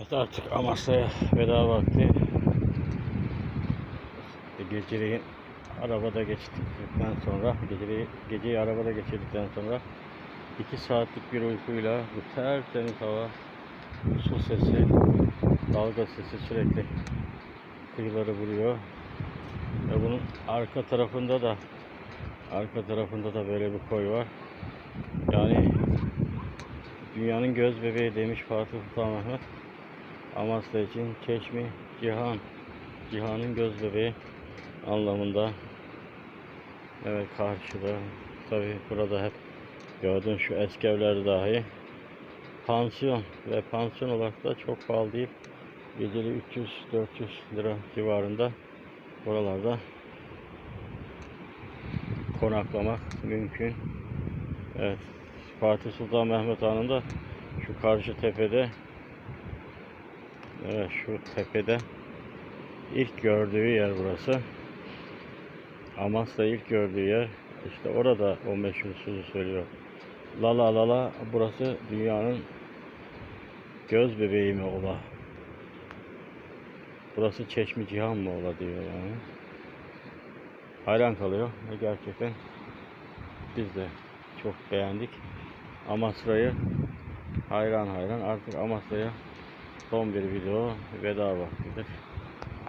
Evet artık Amasya'ya veda vakti. Geceliğin arabada geçtikten sonra, geceliği, geceyi arabada geçirdikten sonra iki saatlik bir uykuyla bu tertemiz hava, su sesi, dalga sesi sürekli kıyıları vuruyor. Ve bunun arka tarafında da arka tarafında da böyle bir koy var. Yani dünyanın göz bebeği demiş Fatih Sultan Mehmet. Amasya için Çeşmi Cihan Cihan'ın göz bebeği anlamında. Evet karşıda tabi burada hep gördüğün şu eski evler dahi pansiyon ve pansiyon olarak da çok pahalı değil. Geceli 300-400 lira civarında buralarda konaklamak mümkün. Evet. Fatih Sultan Mehmet Han'ın da şu karşı tepede Evet şu tepede ilk gördüğü yer burası. Amasya ilk gördüğü yer. İşte orada o meşhur sözü söylüyor. Lala lala burası dünyanın göz bebeği mi ola? Burası Çeşmi Cihan mı ola diyor yani. Hayran kalıyor ve gerçekten biz de çok beğendik. Amasra'yı hayran hayran artık Amasra'ya son bir video veda vaktidir.